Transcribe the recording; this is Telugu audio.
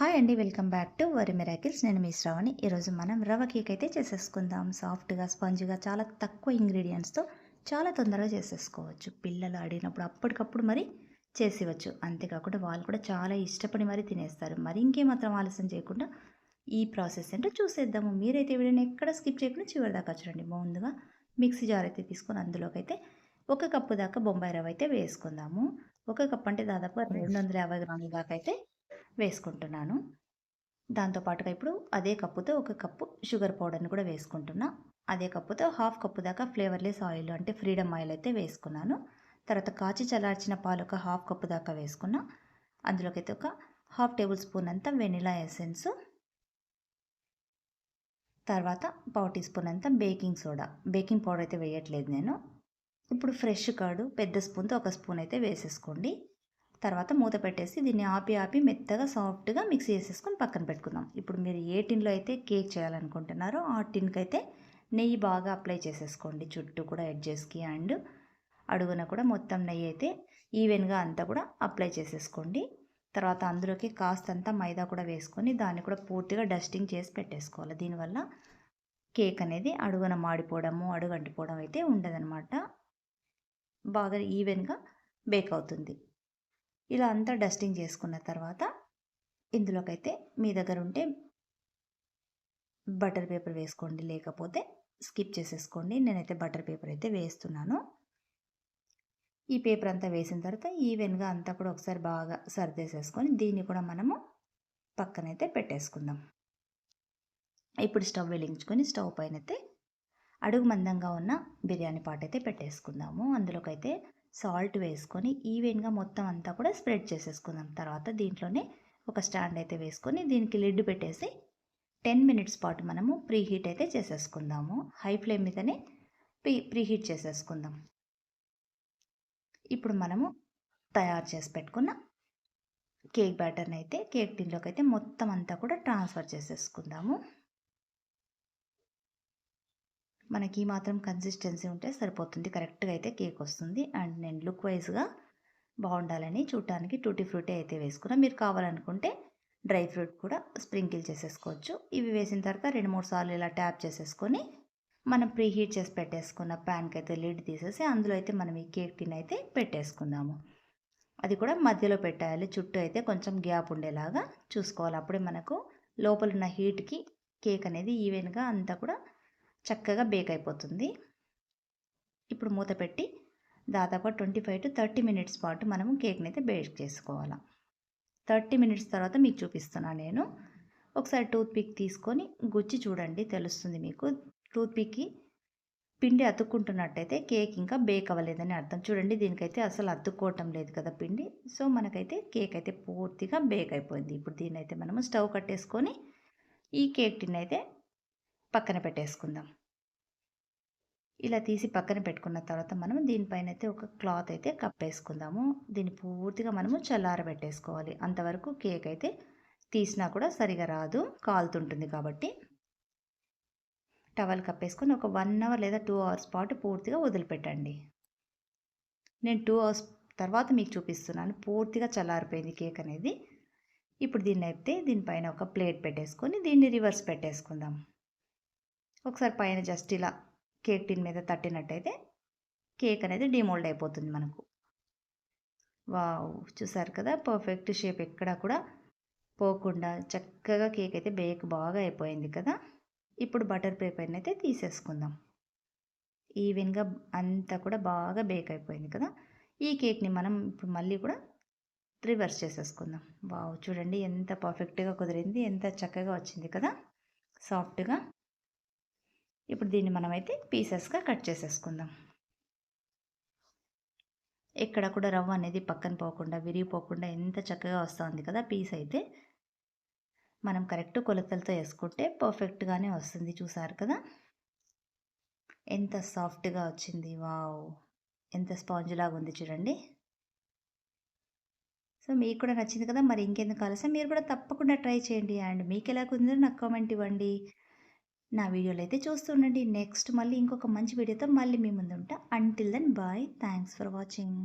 హాయ్ అండి welcome back to Vari miracles. నేను మీ శ్రావణి. ఈరోజు మనం రవ కేక్ అయితే చేసేసుకుందాం. సాఫ్ట్గా స్పంజ్గా చాలా తక్కువ ఇంగ్రీడియంట్స్తో చాలా తొందరగా చేసేసుకోవచ్చు. పిల్లలు అడిగినప్పుడు అప్పటికప్పుడు మరి చేసేవచ్చు. అంతేకాకుండా వాళ్ళు కూడా చాలా ఇష్టపడి మరి తినేస్తారు. మరి ఇంకేమాత్రం ఆలస్యం చేయకుండా ఈ ప్రాసెస్ ఏంటో చూసేద్దాము. మీరైతే వీడియోని ఎక్కడ స్కిప్ చేయకుండా చివరి దాకా చూడండి. ముందుగా మిక్సీ జార్ అయితే తీసుకొని అందులోకి అయితే ఒక కప్పు దాకా బొంబాయి రవ్వ అయితే వేసుకుందాము. ఒక కప్ అంటే దాదాపు రెండు వందల యాభై గ్రాముల దాకా అయితే వేసుకుంటున్నాను. దాంతోపాటుగా ఇప్పుడు అదే కప్పుతో ఒక కప్పు షుగర్ పౌడర్ని కూడా వేసుకుంటున్నా. అదే కప్పుతో హాఫ్ కప్పు దాకా ఫ్లేవర్లెస్ ఆయిల్ అంటే ఫ్రీడమ్ ఆయిల్ అయితే వేసుకున్నాను. తర్వాత కాచి చల్లార్చిన పాలు ఒక హాఫ్ కప్పు దాకా వేసుకున్నా. అందులోకైతే ఒక హాఫ్ టేబుల్ స్పూన్ అంతా వెనిలా ఎసెన్స్. తర్వాత పావు టీ స్పూన్ అంతా బేకింగ్ సోడా. బేకింగ్ పౌడర్ అయితే వేయట్లేదు నేను. ఇప్పుడు ఫ్రెష్ కర్డు పెద్ద స్పూన్తో ఒక స్పూన్ అయితే వేసేసుకోండి. తర్వాత మూత పెట్టేసి దీన్ని ఆపి ఆపి మెత్తగా సాఫ్ట్గా మిక్సీ చేసేసుకొని పక్కన పెట్టుకుందాం. ఇప్పుడు మీరు ఏ టిన్లో అయితే కేక్ చేయాలనుకుంటున్నారో ఆ టిన్కి అయితే నెయ్యి బాగా అప్లై చేసేసుకోండి. చుట్టూ కూడా ఎడ్జెస్కి అండ్ అడుగున కూడా మొత్తం నెయ్యి అయితే ఈవెన్గా అంతా కూడా అప్లై చేసేసుకోండి. తర్వాత అందులోకి కాస్తంత మైదా కూడా వేసుకొని దాన్ని కూడా పూర్తిగా డస్టింగ్ చేసి పెట్టేసుకోవాలి. దీనివల్ల కేక్ అనేది అడుగున మాడిపోవడము అడుగు అంటిపోవడం అయితే ఉండదనమాట బాగా ఈవెన్గా బేక్ అవుతుంది. ఇలా అంతా డస్టింగ్ చేసుకున్న తర్వాత ఇందులోకైతే మీ దగ్గర ఉంటే బటర్ పేపర్ వేసుకోండి లేకపోతే స్కిప్ చేసేసుకోండి. నేనైతే బటర్ పేపర్ అయితే వేస్తున్నాను. ఈ పేపర్ అంతా వేసిన తర్వాత ఈవెన్గా అంతా కూడా ఒకసారి బాగా సర్దేసేసుకొని దీన్ని కూడా మనము పక్కనైతే పెట్టేసుకుందాం. ఇప్పుడు స్టవ్ వెలిగించుకొని స్టవ్ పైన అయితే అడుగు మందంగా ఉన్న బిర్యానీ పాట అయితే పెట్టేసుకుందాము. అందులోకైతే సాల్ట్ వేసుకొని ఈవెన్గా మొత్తం అంతా కూడా స్ప్రెడ్ చేసేసుకుందాం. తర్వాత దీంట్లోనే ఒక స్టాండ్ అయితే వేసుకొని దీనికి లిడ్ పెట్టేసి టెన్ మినిట్స్ పాటు మనము ప్రీ హీట్ అయితే చేసేసుకుందాము. హై ఫ్లేమ్ మీదనే ప్రీ ప్రీ హీట్ చేసేసుకుందాం. ఇప్పుడు మనము తయారు చేసి పెట్టుకున్న కేక్ బ్యాటర్ని అయితే కేక్ టిన్లోకి అయితే మొత్తం అంతా కూడా ట్రాన్స్ఫర్ చేసేసుకుందాము. మనకి మాత్రం కన్సిస్టెన్సీ ఉంటే సరిపోతుంది. కరెక్ట్గా అయితే కేక్ వస్తుంది. అండ్ నేను లుక్ వైజ్గా బాగుండాలని చూడటానికి టూటీ ఫ్రూటే అయితే వేసుకున్నాను మీరు కావాలనుకుంటే డ్రై ఫ్రూట్ కూడా స్ప్రింకిల్ చేసేసుకోవచ్చు. ఇవి వేసిన తర్వాత రెండు మూడు సార్లు ఇలా ట్యాప్ చేసేసుకొని మనం ప్రీ హీట్ చేసి పెట్టేసుకున్న ప్యాన్కి అయితే లిడ్ తీసేసి అందులో అయితే మనం ఈ కేక్ టిన్ అయితే పెట్టేసుకుందాము. అది కూడా మధ్యలో పెట్టాలి. చుట్టూ అయితే కొంచెం గ్యాప్ ఉండేలాగా చూసుకోవాలి. అప్పుడే మనకు లోపల ఉన్న హీట్కి కేక్ అనేది ఈవెన్గా అంతా కూడా చక్కగా బేక్ అయిపోతుంది. ఇప్పుడు మూత పెట్టి దాదాపు twenty five to thirty minutes పాటు మనము కేక్ని అయితే బేక్ చేసుకోవాలి. థర్టీ మినిట్స్ తర్వాత మీకు చూపిస్తున్నాను నేను. ఒకసారి టూత్ పిక్ తీసుకొని గుచ్చి చూడండి తెలుస్తుంది మీకు. టూత్ పిక్కి పిండి అతుక్కుంటున్నట్టయితే కేక్ ఇంకా బేక్ అవ్వలేదని అర్థం. చూడండి దీనికైతే అసలు అతుక్కోవటం లేదు కదా పిండి. సో మనకైతే కేక్ అయితే పూర్తిగా బేక్ అయిపోయింది. ఇప్పుడు దీన్ని అయితే మనము స్టవ్ కట్టేసుకొని ఈ కేక్ టిన్ అయితే పక్కన పెట్టేసుకుందాం. ఇలా తీసి పక్కన పెట్టుకున్న తర్వాత మనం దీనిపైన అయితే ఒక క్లాత్ అయితే కప్పేసుకుందాము. దీన్ని పూర్తిగా మనము చల్లారబెట్టేసుకోవాలి. అంతవరకు కేక్ అయితే తీసినా కూడా సరిగా రాదు. కాలుతుంటుంది కాబట్టి టవల్ కప్పేసుకొని ఒక వన్ అవర్ లేదా టూ అవర్స్ పాటు పూర్తిగా వదిలిపెట్టండి. నేను టూ అవర్స్ తర్వాత మీకు చూపిస్తున్నాను. పూర్తిగా చల్లారిపోయింది కేక్ అనేది. ఇప్పుడు దీన్ని అయితే దీనిపైన ఒక ప్లేట్ పెట్టేసుకొని దీన్ని రివర్స్ పెట్టేసుకుందాం. ఒకసారి పైన జస్ట్ ఇలా కేక్ టిన్ మీద తట్టినట్టయితే కేక్ అనేది డిమోల్డ్ అయిపోతుంది మనకు. వావ్! చూసారు కదా? పర్ఫెక్ట్ షేప్ ఎక్కడా కూడా పోకుండా చక్కగా కేక్ అయితే బేక్ బాగా అయిపోయింది కదా? ఇప్పుడు బటర్ పేపర్ని అయితే తీసేసుకుందాం. ఈవెన్గా అంతా కూడా బాగా బేక్ అయిపోయింది కదా? ఈ కేక్ని మనం ఇప్పుడు మళ్ళీ కూడా రివర్స్ చేసేసుకుందాం. వావ్! చూడండి ఎంత పర్ఫెక్ట్గా కుదిరింది ఎంత చక్కగా వచ్చింది కదా? సాఫ్ట్గా. ఇప్పుడు దీన్ని మనమైతే పీసెస్గా కట్ చేసేసుకుందాం. ఎక్కడ కూడా రవ్వ అనేది పక్కన పోకుండా విరిగిపోకుండా ఎంత చక్కగా వస్తుంది కదా పీస్ అయితే. మనం కరెక్ట్ కొలతలతో వేసుకుంటే పర్ఫెక్ట్గానే వస్తుంది చూసారు కదా. ఎంత సాఫ్ట్గా వచ్చింది వావ్! ఎంత స్పాంజ్ లాగా ఉంది చూడండి. సో మీకు కూడా నచ్చింది కదా మరి ఇంకెందుకు ఆలస్యం? మీరు కూడా తప్పకుండా ట్రై చేయండి అండ్ మీకు ఎలా ఉందో నాకు కామెంట్ ఇవ్వండి. నా వీడియోలు అయితే చూస్తుండండి నెక్స్ట్ మళ్ళీ ఇంకొక మంచి వీడియోతో మళ్ళీ మీ ముందు ఉంటా until then bye thanks for watching